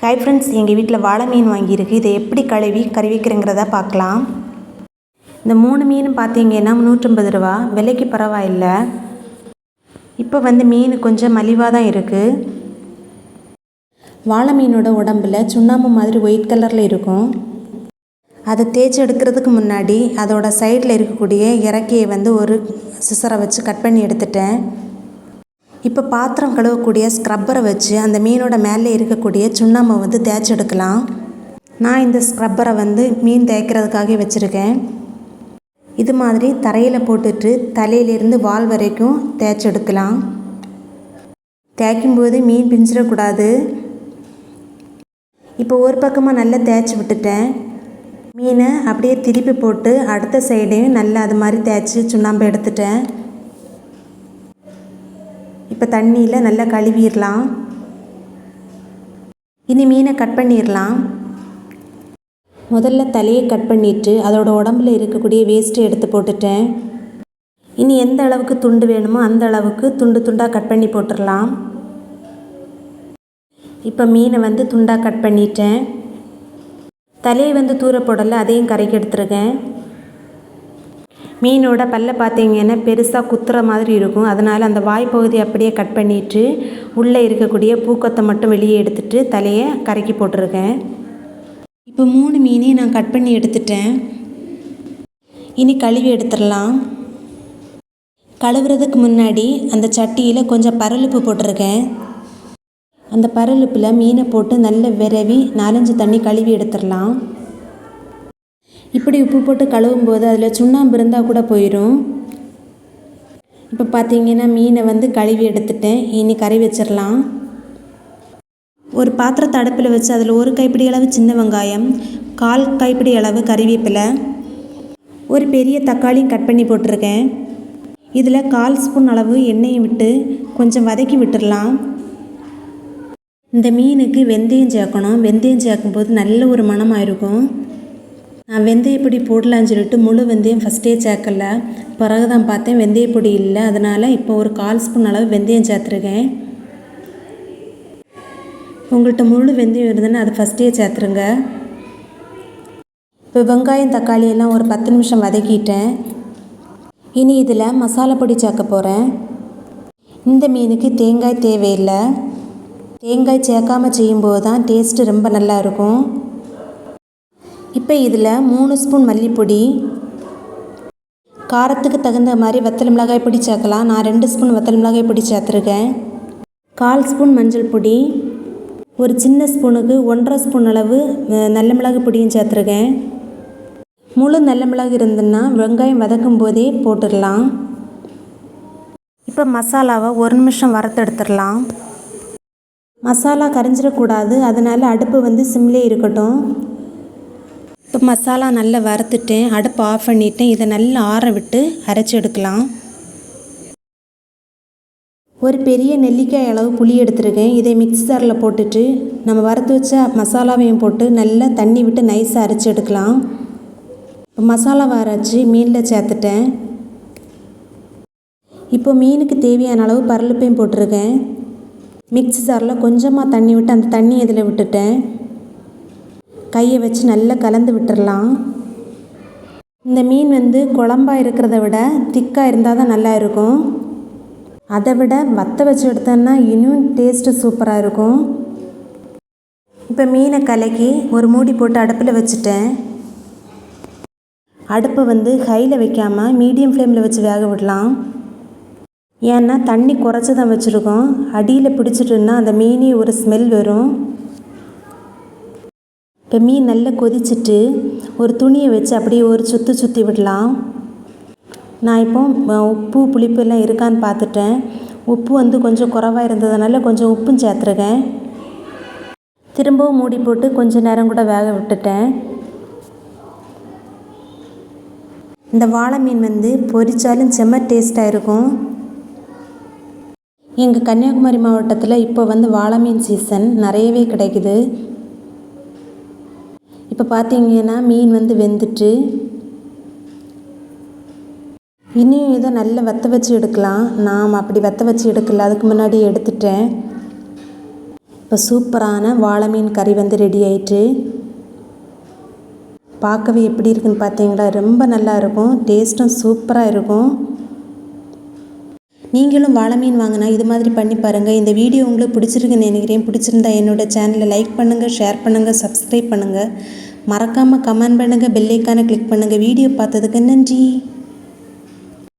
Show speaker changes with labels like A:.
A: Hi friends எங்கள் வீட்டில் வாழை மீன் வாங்கியிருக்கு. இதை எப்படி கழுவி கறி வைக்கிறேங்கிறத பார்க்கலாம். இந்த மூணு மீன் பார்த்தீங்கன்னா நூற்றம்பது ரூபா. விலைக்கு பரவாயில்ல. இப்போ வந்து மீன் கொஞ்சம் மலிவாக தான் இருக்குது வாழை மீனோட உடம்புல சுண்ணாம்பு மாதிரி ஒயிட் கலரில் இருக்கும். அதை தேய்ச்சி எடுக்கிறதுக்கு முன்னாடி அதோட சைடில் இருக்கக்கூடிய இறக்கையை வந்து ஒரு சிசரை வச்சு கட் பண்ணி எடுத்துட்டேன். இப்போ பாத்திரம் கழுவக்கூடிய ஸ்க்ரப்பரை வச்சு அந்த மீனோட மேலே இருக்கக்கூடிய சுண்ணாம்பை வந்து தேய்ச்செடுக்கலாம். நான் இந்த ஸ்க்ரப்பரை வந்து மீன் தேய்க்கிறதுக்காக வச்சுருக்கேன். இது மாதிரி தரையில் போட்டுட்டு தலையிலிருந்து வால் வரைக்கும் தேய்ச்சி எடுக்கலாம் தேய்க்கும்போது மீன் பிஞ்சிடக்கூடாது. இப்போ ஒரு பக்கமாக நல்லா தேய்ச்சி விட்டுட்டேன். மீனை அப்படியே திருப்பி போட்டு அடுத்த சைடையும் நல்லா அது மாதிரி தேய்ச்சி சுண்ணாம்பு எடுத்துட்டேன். இப்போ தண்ணியில் நல்லா கழுவிடலாம். இனி மீனை கட் பண்ணிடலாம். முதல்ல தலையை கட் பண்ணிவிட்டு அதோட உடம்புல இருக்கக்கூடிய வேஸ்ட்டை எடுத்து போட்டுட்டேன். இனி எந்த அளவுக்கு துண்டு வேணுமோ அந்த அளவுக்கு துண்டு துண்டாக கட் பண்ணி போட்டுடலாம். இப்போ மீனை வந்து துண்டாக கட் பண்ணிட்டேன். தலையை வந்து தூர போடலை அதையும் கரைக்கு எடுத்துருக்கேன். மீனோட பல்ல பார்த்தீங்கன்னா பெருசாக குத்துற மாதிரி இருக்கும். அதனால் அந்த வாய்ப்பகுதி அப்படியே கட் பண்ணிவிட்டு உள்ளே இருக்கக்கூடிய பூக்கத்தை மட்டும் வெளியே எடுத்துட்டு தலையை கரைக்கி போட்டிருக்கேன். இப்போ மூணு மீனையும் நான் கட் பண்ணி எடுத்துட்டேன். இனி கழுவி எடுத்துடலாம். கழுவுறதுக்கு முன்னாடி அந்த சட்டியில் கொஞ்சம் பரலுப்பு போட்டிருக்கேன். அந்த பரலுப்பில் மீனை போட்டு நல்ல விரவி நாலஞ்சு தண்ணி கழுவி எடுத்துடலாம். இப்படி உப்பு போட்டு கழுவும் போது அதில் சுண்ணாம்பு இருந்தால் கூட போயிடும். இப்போ பார்த்தீங்கன்னா மீனை வந்து கழுவி எடுத்துட்டேன். இனி கறி வச்சிடலாம். ஒரு பாத்திரத்தை அடுப்பில் வச்சு அதில் ஒரு கைப்பிடி அளவு சின்ன வெங்காயம் கால் கைப்பிடி அளவு கறிவேப்பிலை ஒரு பெரிய தக்காளியும் கட் பண்ணி போட்டிருக்கேன். இதில் கால் ஸ்பூன் அளவு எண்ணெயை விட்டு கொஞ்சம் வதக்கி விட்டுடலாம். இந்த மீனுக்கு வெந்தயம் சேர்க்கணும். வெந்தயம் சேர்க்கும்போது நல்ல ஒரு மணமாக இருக்கும் நான் வெந்தயப்பொடி போடலான்னு சொல்லிட்டு முழு வெந்தயம் ஃபஸ்ட்டே சேர்க்கல. பிறகு தான் பார்த்தேன் வெந்தயப்பொடி இல்லை. அதனால் இப்போ ஒரு கால் ஸ்பூன் அளவு வெந்தயம் சேர்த்துருக்கேன். உங்கள்கிட்ட முழு வெந்தயம் இருந்ததுன்னா அதை ஃபஸ்ட்டே சேர்த்துருங்க. இப்போ வெங்காயம் தக்காளி எல்லாம் ஒரு பத்து நிமிஷம் வதக்கிட்டேன். இனி இதில் மசாலா பொடி சேர்க்க போகிறேன் இந்த மீனுக்கு தேங்காய் தேவையில்லை. தேங்காய் சேர்க்காம செய்யும்போது தான் டேஸ்ட்டு ரொம்ப நல்லா இருக்கும். இப்போ இதில் மூணு ஸ்பூன் மல்லிப்பொடி காரத்துக்கு தகுந்த மாதிரி வத்தல் மிளகாய் பொடி சேர்க்கலாம். நான் ரெண்டு ஸ்பூன் வத்தல் மிளகாய் பொடி சேர்த்துருக்கேன். கால் ஸ்பூன் மஞ்சள் பொடி ஒரு சின்ன ஸ்பூனுக்கு ஒன்றரை ஸ்பூன் அளவு நல்ல மிளகு பொடியும் சேர்த்துருக்கேன். முழு நல்ல மிளகு இருந்துன்னா வெங்காயம் வதக்கும் போதே போட்டுடலாம். இப்போ மசாலாவை ஒரு நிமிஷம் வறுத்தெடுத்துடலாம் மசாலா கரைஞ்சிடக்கூடாது. அதனால் அடுப்பு வந்து சிம்லே இருக்கட்டும். இப்போ மசாலா நல்லா வறுத்துட்டேன் அடுப்பு ஆஃப் பண்ணிட்டேன். இதை நல்லா ஆற விட்டு அரைச்சி எடுக்கலாம். ஒரு பெரிய நெல்லிக்காய் அளவு புளி எடுத்துருக்கேன். இதை மிக்ஸி போட்டுட்டு நம்ம வறுத்து வச்ச மசாலாவையும் போட்டு நல்லா தண்ணி விட்டு நைஸாக அரைச்சி எடுக்கலாம். இப்போ மசாலாவை அரைச்சி மீனில் சேர்த்துட்டேன். இப்போ மீனுக்கு தேவையான அளவு பரலுப்பையும் போட்டிருக்கேன். மிக்ஸி ஜாரில் கொஞ்சமாக தண்ணி விட்டு அந்த தண்ணி இதில் விட்டுட்டேன். கையை வச்சு நல்லா கலந்து விட்டுடலாம் இந்த மீன் வந்து குழம்பா இருக்கிறத விட திக்காக இருந்தால் தான் நல்லா இருக்கும். அதை விட வத்த வச்சு எடுத்தோன்னா இன்னும் டேஸ்ட்டு சூப்பராக இருக்கும். இப்போ மீனை கலக்கி ஒரு மூடி போட்டு அடுப்பில் வச்சுட்டேன். அடுப்பை வந்து ஹையில் வைக்காமல் மீடியம் ஃப்ளேமில் வச்சு வேக விடலாம். ஏன்னா தண்ணி குறைச்சி தான் வச்சுருக்கோம். அடியில் பிடிச்சிட்டுன்னா அந்த மீனே ஒரு ஸ்மெல் வரும். இப்போ மீன் நல்லா கொதிச்சிட்டு ஒரு துணியை வச்சு அப்படியே ஒரு சுற்றி சுற்றி விடலாம். நான் இப்போ உப்பு புளிப்பு எல்லாம் இருக்கான்னு பார்த்துட்டேன். உப்பு வந்து கொஞ்சம் குறைவாக இருந்ததுனால கொஞ்சம் உப்பும் சேர்த்துருக்கேன். திரும்பவும் மூடி போட்டு கொஞ்சம் நேரம் கூட வேக விட்டுட்டேன். இந்த வாழை மீன் வந்து பொரிச்சாலும் செம்ம டேஸ்ட்டாக இருக்கும். எங்கள் கன்னியாகுமரி மாவட்டத்தில் இப்போ வந்து வாழை மீன் சீசன் நிறையவே கிடைக்குது. இப்போ பார்த்தீங்கன்னா மீன் வந்து வெந்துட்டு இனியும் இதை நல்லா வத்த வச்சு எடுக்கலாம். நாம் அப்படி வத்த வச்சு எடுக்கல அதுக்கு முன்னாடி எடுத்துட்டேன். இப்போ சூப்பரான வாழை மீன் கறி வந்து ரெடி ஆயிட்டு பார்க்கவே எப்படி இருக்குன்னு பார்த்தீங்களா ரொம்ப நல்லா இருக்கும். டேஸ்ட்டும் சூப்பராக இருக்கும். நீங்களும் வாழை மீன் வாங்கினா இது மாதிரி பண்ணி பாருங்கள் இந்த வீடியோ உங்களுக்கு பிடிச்சிருக்குன்னு நினைக்கிறேன். பிடிச்சிருந்தா என்னோடய சேனலை லைக் பண்ணுங்கள் ஷேர் பண்ணுங்கள் சப்ஸ்கிரைப் பண்ணுங்கள் மறக்காமல் கமெண்ட் பண்ணுங்கள் பெல்லைக்கான கிளிக் பண்ணுங்கள் வீடியோ பார்த்ததுக்கு நன்றி.